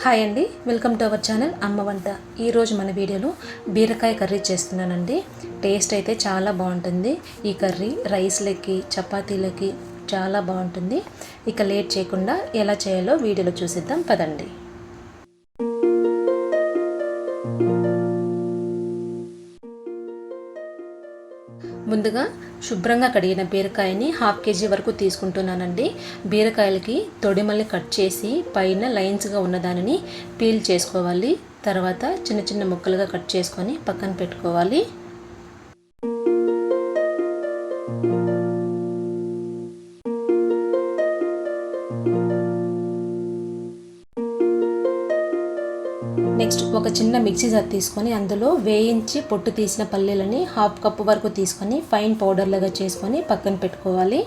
Hi అండి welcome to our channel అమ్మ వంట ఈరోజు మన వీడియోలో బీరకాయ కర్రీ చేస్తున్నానండి. టేస్ట్ అయితే చాలా బాగుంటుంది. ఈ కర్రీ రైస్లకి చపాతీలకి చాలా బాగుంటుంది. ఇక లేట్ చేయకుండా ఎలా చేయాలో వీడియోలో చూసిద్దాం. పదండి. ముందుగా శుభ్రంగా కడిగిన బీరకాయని హాఫ్ కేజీ వరకు తీసుకుంటున్నానండి. బీరకాయలకి తొడిమల్ని కట్ చేసి పైన లైన్స్గా ఉన్నదానిని పీల్ చేసుకోవాలి. తర్వాత చిన్న చిన్న ముక్కలుగా కట్ చేసుకొని పక్కన పెట్టుకోవాలి. నెక్స్ట్ ఒక చిన్న మిక్సీ జార్ తీసుకొని అందులో వేయించి పొట్టు తీసిన పల్లీలని హాఫ్ కప్ వరకు తీసుకొని ఫైన్ పౌడర్ లాగా చేసుకొని పక్కన పెట్టుకోవాలి.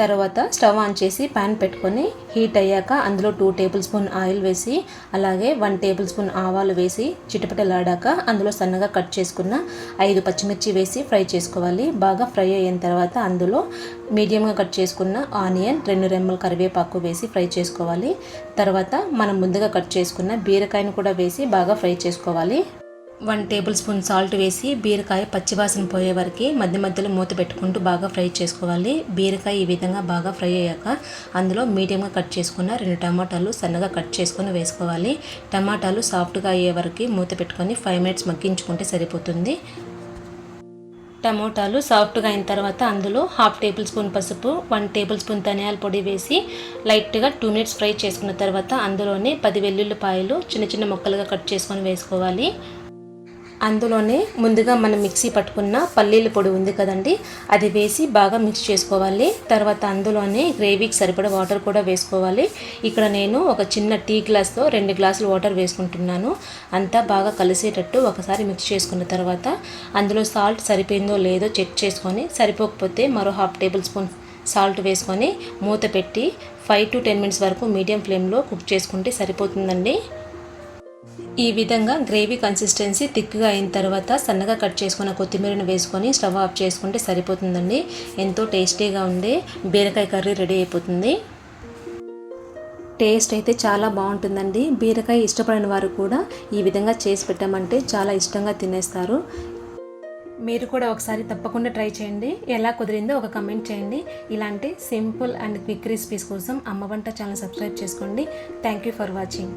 తర్వాత స్టవ్ ఆన్ చేసి ప్యాన్ పెట్టుకొని హీట్ అయ్యాక అందులో టూ టేబుల్ స్పూన్ ఆయిల్ వేసి అలాగే వన్ టేబుల్ స్పూన్ ఆవాలు వేసి చిటపటలాడాక అందులో సన్నగా కట్ చేసుకున్న ఐదు పచ్చిమిర్చి వేసి ఫ్రై చేసుకోవాలి. బాగా ఫ్రై అయిన తర్వాత అందులో మీడియంగా కట్ చేసుకున్న ఆనియన్ రెండు రెమ్మల కరివేపాకు వేసి ఫ్రై చేసుకోవాలి. తర్వాత మనం ముందుగా కట్ చేసుకున్న బీరకాయను కూడా వేసి బాగా ఫ్రై చేసుకోవాలి. వన్ టేబుల్ స్పూన్ సాల్ట్ వేసి బీరకాయ పచ్చివాసన పోయే వరకు మధ్య మధ్యలో మూత పెట్టుకుంటూ బాగా ఫ్రై చేసుకోవాలి. బీరకాయ ఈ విధంగా బాగా ఫ్రై అయ్యాక అందులో మీడియంగా కట్ చేసుకున్న రెండు టమాటాలు సన్నగా కట్ చేసుకొని వేసుకోవాలి. టమాటాలు సాఫ్ట్గా అయ్యే వరకు మూత పెట్టుకొని ఫైవ్ మినిట్స్ మగ్గించుకుంటే సరిపోతుంది. టమోటాలు సాఫ్ట్గా అయిన తర్వాత అందులో హాఫ్ టేబుల్ స్పూన్ పసుపు వన్ టేబుల్ స్పూన్ ధనియాల పొడి వేసి లైట్గా టూ మినిట్స్ ఫ్రై చేసుకున్న తర్వాత అందులోనే పది వెల్లుల్లిపాయలు చిన్న చిన్న ముక్కలుగా కట్ చేసుకొని వేసుకోవాలి. అందులోనే ముందుగా మనం మిక్సీ పట్టుకున్న పల్లీల పొడి ఉంది కదండి అది వేసి బాగా మిక్స్ చేసుకోవాలి. తర్వాత అందులోనే గ్రేవీకి సరిపడా వాటర్ కూడా వేసుకోవాలి. ఇక్కడ నేను ఒక చిన్న టీ గ్లాస్తో రెండు గ్లాసులు వాటర్ వేసుకుంటున్నాను. అంతా బాగా కలిసేటట్టు ఒకసారి మిక్స్ చేసుకున్న తర్వాత అందులో సాల్ట్ సరిపోయిందో లేదో చెక్ చేసుకొని సరిపోకపోతే మరో హాఫ్ టేబుల్ స్పూన్ సాల్ట్ వేసుకొని మూత పెట్టి ఫైవ్ టు టెన్ మినిట్స్ వరకు మీడియం ఫ్లేమ్లో కుక్ చేసుకుంటే సరిపోతుందండి. ఈ విధంగా గ్రేవీ కన్సిస్టెన్సీ థిక్గా అయిన తర్వాత సన్నగా కట్ చేసుకున్న కొత్తిమీరను వేసుకొని స్టవ్ ఆఫ్ చేసుకుంటే సరిపోతుందండి. ఎంతో టేస్టీగా ఉండే బీరకాయ కర్రీ రెడీ అయిపోతుంది. టేస్ట్ అయితే చాలా బాగుంటుందండి. బీరకాయ ఇష్టపడిన వారు కూడా ఈ విధంగా చేసి పెట్టామంటే చాలా ఇష్టంగా తినేస్తారు. మీరు కూడా ఒకసారి తప్పకుండా ట్రై చేయండి. ఎలా కుదిరిందో ఒక కమెంట్ చేయండి. ఇలాంటి సింపుల్ అండ్ క్విక్ రెసిపీస్ కోసం అమ్మ వంట ఛానల్ సబ్స్క్రైబ్ చేసుకోండి. Thank you for watching.